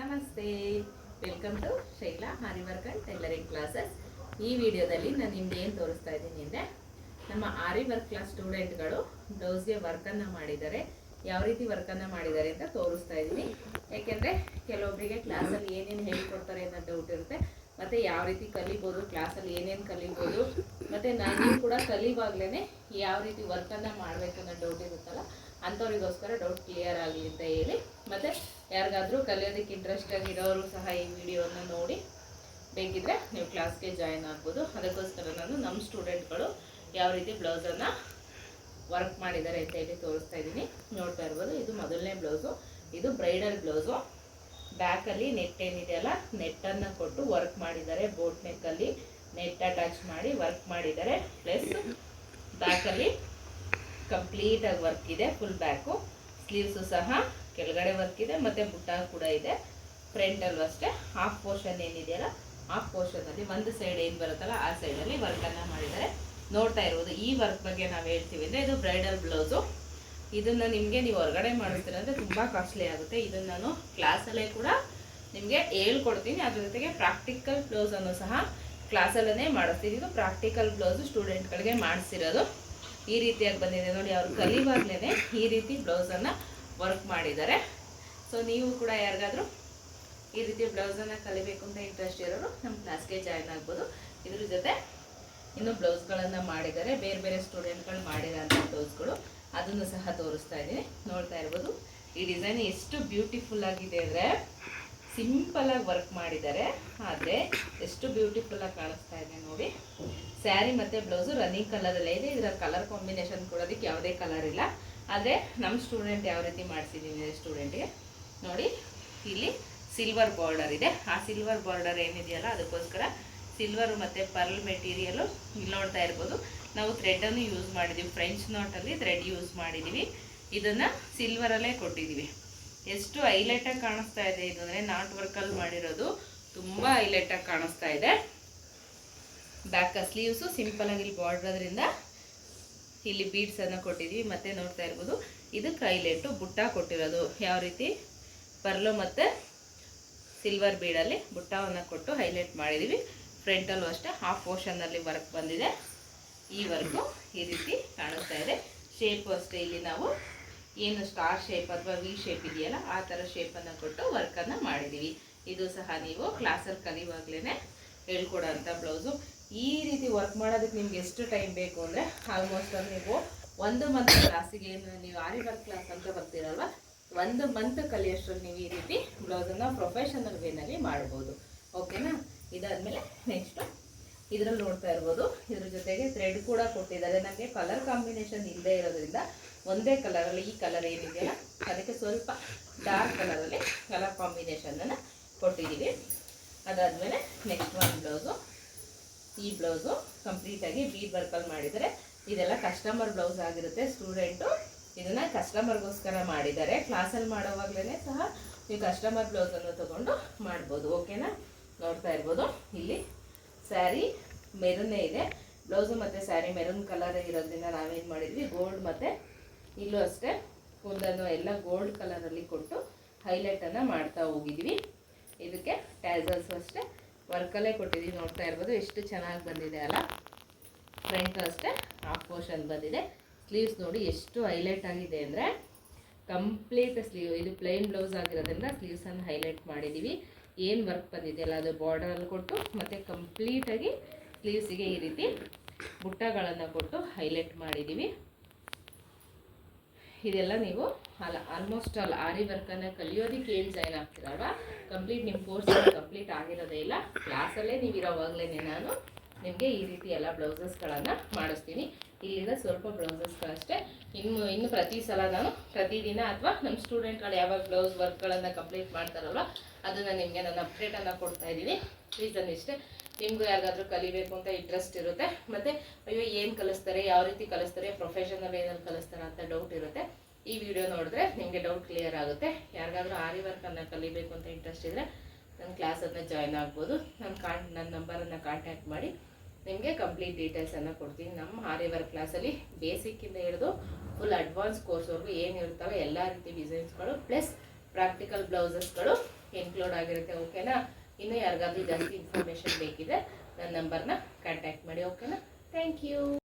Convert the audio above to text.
ನಮಸ್ತೆ. Welcome to Shaila and tailoring classes ಈ ವಿಡಿಯೋದಲ್ಲಿ ನಾನು ನಿಮ್ಗೆ ಏನು ತೋರಿಸ್ತಾ ಇದ್ದೀನಿ ಅಂದರೆ, ನಮ್ಮ ಆರಿ ವರ್ಕ್ ಕ್ಲಾಸ್ ಸ್ಟೂಡೆಂಟ್ಗಳು ಬ್ಲೌಸ್ಗೆ ವರ್ಕನ್ನು ಮಾಡಿದ್ದಾರೆ ಯಾವ ರೀತಿ ವರ್ಕನ್ನು ಮಾಡಿದ್ದಾರೆ ಅಂತ ತೋರಿಸ್ತಾ ಇದ್ದೀನಿ. ಯಾಕೆಂದರೆ ಕೆಲವೊಬ್ಬರಿಗೆ ಕ್ಲಾಸಲ್ಲಿ ಏನೇನು ಹೇಳ್ಕೊಡ್ತಾರೆ ಅನ್ನೋ ಡೌಟ್ ಇರುತ್ತೆ. ಮತ್ತು ಯಾವ ರೀತಿ ಕಲಿಬೋದು ಕ್ಲಾಸಲ್ಲಿ ಏನೇನು ಕಲಿಬೋದು, ಮತ್ತು ನಾನು ಕೂಡ ಕಲಿವಾಗ್ಲೇ ಯಾವ ರೀತಿ ವರ್ಕನ್ನು ಮಾಡಬೇಕು ಅನ್ನೋ ಡೌಟ್ ಇರುತ್ತಲ್ಲ ಅಂಥವ್ರಿಗೋಸ್ಕರ ಡೌಟ್ ಕ್ಲಿಯರ್ ಆಗಲಿ ಅಂತ ಹೇಳಿ. ಮತ್ತು ಯಾರಿಗಾದರೂ ಕಲಿಯೋದಕ್ಕೆ ಇಂಟ್ರೆಸ್ಟ್ ಆಗಿರೋರು ಸಹ ಈ ವಿಡಿಯೋನ ನೋಡಿ. ಬೇಕಿದ್ರೆ ನೀವು ಕ್ಲಾಸ್ಗೆ ಜಾಯಿನ್ ಆಗ್ಬೋದು. ಅದಕ್ಕೋಸ್ಕರ ನಾನು ನಮ್ಮ ಸ್ಟೂಡೆಂಟ್ಗಳು ಯಾವ ರೀತಿ ಬ್ಲೌಸನ್ನು ವರ್ಕ್ ಮಾಡಿದ್ದಾರೆ ಅಂತ ಹೇಳಿ ತೋರಿಸ್ತಾ ಇದ್ದೀನಿ. ನೋಡ್ತಾ ಇರ್ಬೋದು, ಇದು ಮೊದಲನೇ ಬ್ಲೌಸು ಇದು ಬ್ರೈಡಲ್ ಬ್ಲೌಸು ಬ್ಯಾಕಲ್ಲಿ ನೆಟ್ ಏನಿದೆಯಲ್ಲ ನೆಟ್ಟನ್ನು ಕೊಟ್ಟು ವರ್ಕ್ ಮಾಡಿದ್ದಾರೆ. ಬೋಟ್ ನೆಕ್ಕಲ್ಲಿ ನೆಟ್ ಅಟ್ಯಾಚ್ ಮಾಡಿ ವರ್ಕ್ ಮಾಡಿದ್ದಾರೆ. ಪ್ಲಸ್ ಬ್ಯಾಕಲ್ಲಿ ಕಂಪ್ಲೀಟಾಗಿ ವರ್ಕ್ ಇದೆ ಫುಲ್ ಬ್ಯಾಕು ಸ್ಲೀವ್ಸು ಸಹ ಕೆಳಗಡೆ ವರ್ಕ್ ಇದೆ, ಮತ್ತು ಬುಟ್ಟ ಕೂಡ ಇದೆ. ಫ್ರಂಟಲ್ಲೂ ಅಷ್ಟೇ. ಹಾಫ್ ಪೋರ್ಷನ್ ಏನಿದೆಯಲ್ಲ ಹಾಫ್ ಪೋರ್ಷನಲ್ಲಿ ಒಂದು ಸೈಡ್ ಏನು ಬರುತ್ತಲ್ಲ, ಆ ಸೈಡಲ್ಲಿ ವರ್ಕನ್ನು ಮಾಡಿದ್ದಾರೆ. ನೋಡ್ತಾ ಇರ್ಬೋದು ಈ ವರ್ಕ್ ಬಗ್ಗೆ ನಾವು ಹೇಳ್ತೀವಿ ಅಂದರೆ ಇದು ಬ್ರೈಡಲ್ ಬ್ಲೌಸು ಇದನ್ನು ನಿಮಗೆ ನೀವು ಹೊರಗಡೆ ಮಾಡಿಸ್ತೀರ ಅಂದರೆ ತುಂಬ ಕಾಸ್ಟ್ಲಿ ಆಗುತ್ತೆ. ಇದನ್ನು ನಾನು ಕ್ಲಾಸಲ್ಲೇ ಕೂಡ ನಿಮಗೆ ಹೇಳ್ಕೊಡ್ತೀನಿ. ಅದ್ರ ಜೊತೆಗೆ ಪ್ರಾಕ್ಟಿಕಲ್ ಬ್ಲೌಸನ್ನು ಸಹ ಕ್ಲಾಸಲ್ಲೇ ಮಾಡಿಸ್ತೀನಿ. ಇದು ಪ್ರಾಕ್ಟಿಕಲ್ ಬ್ಲೌಸು ಸ್ಟೂಡೆಂಟ್ಗಳಿಗೆ ಮಾಡಿಸಿರೋದು. ಈ ರೀತಿಯಾಗಿ ಬಂದಿದೆ ನೋಡಿ, ಅವ್ರು ಕಲಿವಾಗ್ಲೇ ಈ ರೀತಿ ಬ್ಲೌಸನ್ನು ವರ್ಕ್ ಮಾಡಿದ್ದಾರೆ. ಸೊ ನೀವು ಕೂಡ ಯಾರಿಗಾದರೂ ಈ ರೀತಿ ಬ್ಲೌಸನ್ನು ಕಲಿಬೇಕು ಅಂತ ಇಂಟ್ರೆಸ್ಟ್ ಇರೋರು ನಮ್ಮ ಕ್ಲಾಸ್ಗೆ ಜಾಯ್ನ್ ಆಗ್ಬೋದು. ಇದ್ರ ಜೊತೆ ಇನ್ನು ಬ್ಲೌಸ್ಗಳನ್ನು ಮಾಡಿದ್ದಾರೆ. ಬೇರೆ ಬೇರೆ ಸ್ಟೂಡೆಂಟ್ಗಳು ಮಾಡಿರೋಂಥ ಬ್ಲೌಸ್ಗಳು ಅದನ್ನು ಸಹ ತೋರಿಸ್ತಾ ಇದ್ದೀನಿ. ನೋಡ್ತಾ ಇರ್ಬೋದು. ಈ ಡಿಸೈನ್ ಎಷ್ಟು ಬ್ಯೂಟಿಫುಲ್ ಆಗಿದೆ ಅಂದರೆ ಸಿಂಪಲಾಗಿ ವರ್ಕ್ ಮಾಡಿದ್ದಾರೆ. ಆದರೆ ಎಷ್ಟು ಬ್ಯೂಟಿಫುಲ್ಲಾಗಿ ಕಾಣಿಸ್ತಾ ಇದೆ ನೋಡಿ. ಸ್ಯಾರಿ ಮತ್ತು ಬ್ಲೌಸು ರನ್ನಿಂಗ್ ಕಲರಲ್ಲೇ ಇದೆ. ಇದರ ಕಲರ್ ಕಾಂಬಿನೇಷನ್ ಕೊಡೋದಕ್ಕೆ ಯಾವುದೇ ಕಲರ್ ಇಲ್ಲ. ಆದರೆ ನಮ್ಮ ಸ್ಟೂಡೆಂಟ್ ಯಾವ ರೀತಿ ಮಾಡಿಸಿದ್ದೀನಿ ಸ್ಟೂಡೆಂಟ್ಗೆ ನೋಡಿ, ಇಲ್ಲಿ ಸಿಲ್ವರ್ ಬಾರ್ಡರ್ ಇದೆ. ಆ ಸಿಲ್ವರ್ ಬಾರ್ಡರ್ ಏನಿದೆಯಲ್ಲ, ಅದಕ್ಕೋಸ್ಕರ ಸಿಲ್ವರ್ ಮತ್ತು ಪರ್ಲ್ ಮೆಟೀರಿಯಲು ಇಲ್ಲಿ ನೋಡ್ತಾ ಇರ್ಬೋದು. ನಾವು ಥ್ರೆಡನ್ನು ಯೂಸ್ ಮಾಡಿದ್ದೀವಿ ಫ್ರೆಂಚ್ ನಾಟಲ್ಲಿ ಥ್ರೆಡ್ ಯೂಸ್ ಮಾಡಿದ್ದೀವಿ ಇದನ್ನು ಸಿಲ್ವರಲ್ಲೇ ಕೊಟ್ಟಿದ್ದೀವಿ ಎಷ್ಟು ಹೈಲೈಟಾಗಿ ಕಾಣಿಸ್ತಾ ಇದೆ ಇದು ಅಂದರೆ ನಾಟ್ ವರ್ಕಲ್ಲಿ ಮಾಡಿರೋದು ತುಂಬ ಹೈಲೈಟಾಗಿ ಕಾಣಿಸ್ತಾ ಇದೆ. ಬ್ಯಾಕ್ ಸ್ಲೀವ್ಸು ಸಿಂಪಲಾಗಿ ಇಲ್ಲಿ ಬಾರ್ಡ್ರದ್ರಿಂದ ಇಲ್ಲಿ ಬೀಡ್ಸನ್ನು ಕೊಟ್ಟಿದ್ದೀವಿ ಮತ್ತೆ ನೋಡ್ತಾ ಇರ್ಬೋದು ಇದಕ್ಕೆ ಹೈಲೈಟು ಬುಟ್ಟ ಕೊಟ್ಟಿರೋದು. ಯಾವ ರೀತಿ? ಪರ್ಲು ಮತ್ತು ಸಿಲ್ವರ್ ಬೀಡಲ್ಲಿ ಬುಟ್ಟವನ್ನು ಕೊಟ್ಟು ಹೈಲೈಟ್ ಮಾಡಿದ್ದೀವಿ ಫ್ರಂಟಲ್ಲೂ ಅಷ್ಟೇ ಹಾಫ್ ಪೋರ್ಷನ್ನಲ್ಲಿ ವರ್ಕ್ ಬಂದಿದೆ. ಈ ವರ್ಕು ಈ ರೀತಿ ಕಾಣಿಸ್ತಾ ಇದೆ. ಶೇಪು ಅಷ್ಟೇ ಇಲ್ಲಿ ನಾವು ಏನು ಸ್ಟಾರ್ ಶೇಪ್ ಅಥವಾ ವಿ ಶೇಪ್ ಇದೆಯಲ್ಲ, ಆ ಥರ ಶೇಪನ್ನು ಕೊಟ್ಟು ವರ್ಕನ್ನು ಮಾಡಿದ್ದೀವಿ. ಇದು ಸಹ ನೀವು ಕ್ಲಾಸಲ್ಲಿ ಕಲಿವಾಗ್ಲೇ ಹೇಳ್ಕೊಡೋಂಥ ಬ್ಲೌಸು ಈ ರೀತಿ ವರ್ಕ್ ಮಾಡೋದಕ್ಕೆ ನಿಮ್ಗೆ ಎಷ್ಟು ಟೈಮ್ ಬೇಕು ಅಂದರೆ ಆಲ್ಮೋಸ್ಟ್ ಅಲ್ಲಿ ನೀವು ಒಂದು ಮಂತ್ ಕ್ಲಾಸಿಗೆ ನೀವು ಆರಿ ವರ್ಕ್ ಕ್ಲಾಸ್ ಅಂತ ಬರ್ತೀರಲ್ವ? ಒಂದು ಮಂತ್ ಕಲಿಯೋಷ್ಟರಲ್ಲಿ ನೀವು ಈ ರೀತಿ ಬ್ಲೌಸನ್ನು ಪ್ರೊಫೆಷನಲ್ ವೇನಲ್ಲಿ ಮಾಡ್ಬೋದು. ಓಕೆನಾ ಇದಾದಮೇಲೆ ನೆಕ್ಸ್ಟು ಇದರಲ್ಲಿ ನೋಡ್ತಾ ಇರ್ಬೋದು. ಇದ್ರ ಜೊತೆಗೆ ಥ್ರೆಡ್ ಕೂಡ ಕೊಟ್ಟಿದ್ದಾರೆ. ನನಗೆ ಕಲರ್ ಕಾಂಬಿನೇಷನ್ ಇಲ್ಲದೆ ಇರೋದ್ರಿಂದ ಒಂದೇ ಕಲರಲ್ಲಿ ಈ ಕಲರ್ ಏನಿದೆಯಲ್ಲ, ಅದಕ್ಕೆ ಸ್ವಲ್ಪ ಡಾರ್ಕ್ ಕಲರಲ್ಲಿ ಕಲರ್ ಕಾಂಬಿನೇಷನನ್ನು ಕೊಟ್ಟಿದ್ದೀವಿ. ಅದಾದಮೇಲೆ ನೆಕ್ಸ್ಟ್ ಒಂದು ಬ್ಲೌಸು ಈ ಬ್ಲೌಸು ಕಂಪ್ಲೀಟಾಗಿ ಬಿ ವರ್ಕಲ್ಲಿ ಮಾಡಿದರೆ ಇದೆಲ್ಲ ಕಸ್ಟಮರ್ ಬ್ಲೌಸ್ ಆಗಿರುತ್ತೆ ಸ್ಟೂಡೆಂಟು ಇದನ್ನು ಕಸ್ಟಮರ್ಗೋಸ್ಕರ ಮಾಡಿದ್ದಾರೆ. ಕ್ಲಾಸಲ್ಲಿ ಮಾಡೋವಾಗಲೇ ಸಹ ನೀವು ಕಸ್ಟಮರ್ ಬ್ಲೌಸನ್ನು ತೊಗೊಂಡು ಮಾಡ್ಬೋದು. ಓಕೆನಾ ನೋಡ್ತಾ ಇರ್ಬೋದು. ಇಲ್ಲಿ ಸ್ಯಾರಿ ಮೆರೂನೇ ಇದೆ. ಬ್ಲೌಸು ಮತ್ತು ಸ್ಯಾರಿ ಮೆರೂನ್ ಕಲರ್ ಇರೋದ್ರಿಂದ ನಾವೇನು ಮಾಡಿದ್ವಿ? ಗೋಲ್ಡ್ ಮತ್ತು ಇಲ್ಲೂ ಅಷ್ಟೇ ಕುಂದನ್ನು ಎಲ್ಲ ಗೋಲ್ಡ್ ಕಲರಲ್ಲಿ ಕೊಟ್ಟು ಹೈಲೈಟನ್ನು ಮಾಡ್ತಾ ಹೋಗಿದ್ವಿ. ಇದಕ್ಕೆ ಟ್ಯಾಸಲ್ಸು ಅಷ್ಟೇ. ವರ್ಕಲ್ಲೇ ಕೊಟ್ಟಿದ್ದೀವಿ ನೋಡ್ತಾ ಇರ್ಬೋದು, ಎಷ್ಟು ಚೆನ್ನಾಗಿ ಬಂದಿದೆ ಅಲ್ಲ? ಫ್ರಂಟ್ ಅಷ್ಟೇ ಹಾಫ್ ಪೋರ್ಷನ್ ಬಂದಿದೆ. ಸ್ಲೀವ್ಸ್ ನೋಡಿ ಎಷ್ಟು ಹೈಲೈಟ್ ಆಗಿದೆ ಅಂದರೆ ಕಂಪ್ಲೀಟ್ ಸ್ಲೀವ್ ಇದು ಪ್ಲೈನ್ ಬ್ಲೌಸ್ ಆಗಿರೋದ್ರಿಂದ ಸ್ಲೀವ್ಸನ್ನು ಹೈಲೈಟ್ ಮಾಡಿದ್ದೀವಿ ಏನು ವರ್ಕ್ ಬಂದಿದೆಯಲ್ಲ, ಅದು ಬಾರ್ಡರಲ್ಲಿ ಕೊಟ್ಟು ಮತ್ತು ಕಂಪ್ಲೀಟಾಗಿ ಸ್ಲೀವ್ಸಿಗೆ ಈ ರೀತಿ ಬುಟ್ಟಗಳನ್ನು ಕೊಟ್ಟು ಹೈಲೈಟ್ ಮಾಡಿದ್ದೀವಿ ಇದೆಲ್ಲ ನೀವು ಅಲ್ಲ ಆಲ್ಮೋಸ್ಟ್ ಆಲ್ ಆರಿ ವರ್ಕನ್ನು ಕಲಿಯೋದಕ್ಕೆ ಏನು ಜಾಯ್ನ್ ಆಗ್ತಿರಲ್ವಾ? ಕಂಪ್ಲೀಟ್ ನಿಮ್ಮ ಕೋರ್ಸ್ ಕಂಪ್ಲೀಟ್ ಆಗಿರೋದೇ ಇಲ್ಲ. ಕ್ಲಾಸಲ್ಲೇ ನೀವು ಇರೋವಾಗಲೇ ನಾನು ನಿಮಗೆ ಈ ರೀತಿ ಎಲ್ಲ ಬ್ಲೌಸಸ್ಗಳನ್ನು ಮಾಡಿಸ್ತೀನಿ. ಇಲ್ಲಿಂದ ಸ್ವಲ್ಪ ಬ್ಲೌಸಸ್ಗಳಷ್ಟೇ ಇನ್ನು ಇನ್ನು ಪ್ರತಿ ಸಲ ನಾನು ಪ್ರತಿದಿನ ಅಥವಾ ನಮ್ಮ ಸ್ಟೂಡೆಂಟ್ಗಳು ಯಾವಾಗ ಬ್ಲೌಸ್ ವರ್ಕ್ಗಳನ್ನು ಕಂಪ್ಲೀಟ್ ಮಾಡ್ತಾರಲ್ವ, ಅದನ್ನು ನಿಮಗೆ ನಾನು ಅಪ್ಡೇಟನ್ನು ಕೊಡ್ತಾ ಇದ್ದೀನಿ. ರೀಸನ್ ಇಷ್ಟೇ ನಿಮಗೂ ಯಾರಿಗಾದ್ರೂ ಕಲಿಬೇಕು ಅಂತ ಇಂಟ್ರೆಸ್ಟ್ ಇರುತ್ತೆ. ಮತ್ತೆ, ಅಯ್ಯೋ, ಏನು ಕಲಿಸ್ತಾರೆ, ಯಾವ ರೀತಿ ಕಲಿಸ್ತಾರೆ ಪ್ರೊಫೆಷನಲ್ ಏನಲ್ಲಿ ಕಲಿಸ್ತಾರೆ ಅಂತ ಡೌಟ್ ಇರುತ್ತೆ. ಈ ವಿಡಿಯೋ ನೋಡಿದ್ರೆ ನಿಮಗೆ ಡೌಟ್ ಕ್ಲಿಯರ್ ಆಗುತ್ತೆ. ಯಾರಿಗಾದ್ರೂ ಆರಿ ವರ್ಕನ್ನು ಕಲಿಬೇಕು ಅಂತ ಇಂಟ್ರೆಸ್ಟ್ ಇದ್ದರೆ ನನ್ನ ಕ್ಲಾಸನ್ನು ಜಾಯ್ನ್ ಆಗ್ಬೋದು. ನನ್ನ ಕಾನ್ ನನ್ನ ನಂಬರನ್ನು ಕಾಂಟ್ಯಾಕ್ಟ್ ಮಾಡಿ, ನಿಮಗೆ ಕಂಪ್ಲೀಟ್ ಡೀಟೇಲ್ಸನ್ನು ಕೊಡ್ತೀನಿ. ನಮ್ಮ ಆರಿ ವರ್ಕ್ ಕ್ಲಾಸಲ್ಲಿ ಬೇಸಿಕ್ಕಿಂದ ಹಿಡಿದು ಫುಲ್ ಅಡ್ವಾನ್ಸ್ ಕೋರ್ಸ್ವರೆಗೂ ಏನು ಇರ್ತವೆ ಎಲ್ಲ ರೀತಿ ಡಿಸೈನ್ಸ್ಗಳು ಪ್ಲಸ್ ಪ್ರಾಕ್ಟಿಕಲ್ ಬ್ಲೌಸಸ್ಗಳು ಇನ್ಕ್ಲೂಡ್ ಆಗಿರುತ್ತೆ ಓಕೆನಾ ಇನ್ನು ಯಾರಿಗಾದ್ರೂ ಜಾಸ್ತಿ ಇನ್ಫಾರ್ಮೇಷನ್ ಬೇಕಿದೆ ನನ್ನ ನಂಬರ್ನ ಕಾಂಟ್ಯಾಕ್ಟ್ ಮಾಡಿ ಓಕೆನಾ ಥ್ಯಾಂಕ್ ಯು